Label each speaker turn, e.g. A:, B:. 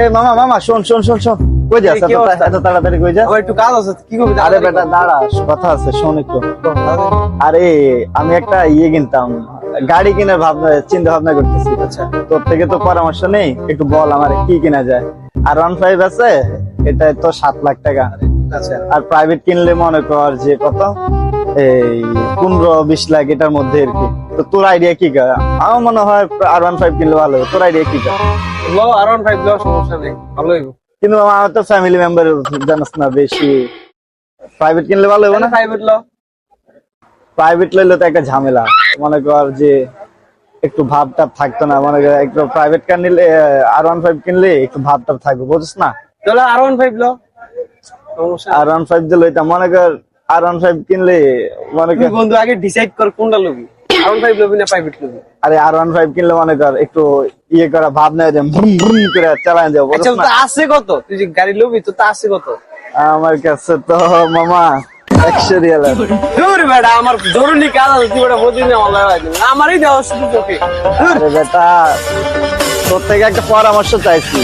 A: এ মামা মামা শোন শোন শোন শোন। কই যাস এত তাড়াতাড়ি কই যাস?
B: একটু কাজ আছে কি করবি?
A: আরে বেটা দাঁড়া কথা আছে শোন একটু। আরে আমি একটা ইয়ে কিনতাম গাড়ি কেনার ভাবনা চিন্তা ভাবনা করতেছি।
B: আচ্ছা।
A: তোর থেকে তো পরামর্শ নেই একটু বল আমার কি কিনা যায়। আর ওয়ান ফাইভ আছে এটা তো সাত লাখ টাকা।
B: আচ্ছা।
A: আর প্রাইভেট কিনলে মনে কর যে কত? এই পনেরো বিশ লাখ এটার মধ্যে আর কি। তো তোর আইডিয়া কি কর আমার মনে হয় আর ওয়ান ফাইভ কিনলে ভালো তোর আইডিয়া কি
B: আর ওয়ান ফাইভ লো সমস্যা নেই ভালো
A: কিন্তু আমার তো ফ্যামিলি মেম্বার জানাস না বেশি। প্রাইভেট কিনলে ভালো হবে না?
B: প্রাইভেট লো।
A: প্রাইভেট লইলে তো একটা ঝামেলা। মনে কর যে একটু ভাব টাব থাকতো না। মনে কর একটু প্রাইভেট কার নিলে আর ওয়ান ফাইভ কিনলে একটু ভাব টাব থাকবে বুঝিস না?
B: তাহলে আর ওয়ান ফাইভ লো।
A: আর ওয়ান ফাইভ যে লইতাম মনে কর আর ওয়ান ফাইভ কিনলে মনে কর
B: বন্ধু আগে ডিসাইড কর কোনটা লবি। আর ওয়ান ফাইভ
A: আরে ওয়ান কিনলে মনে কর একটু ইয়ে করা ভাব চালায় যাব
B: আচ্ছা আছে কত? তুই যে গাড়ি লবি তো তা আছে কত?
A: আমার কাছে তো মামা একশো রিয়াল
B: দূর বেটা আমার জরুরি কাজ আছে তুই বেটা বদিন আমার আমারই দেওয়া শুধু তোকে।
A: আরে বেটা তোর থেকে একটা পরামর্শ চাইছি।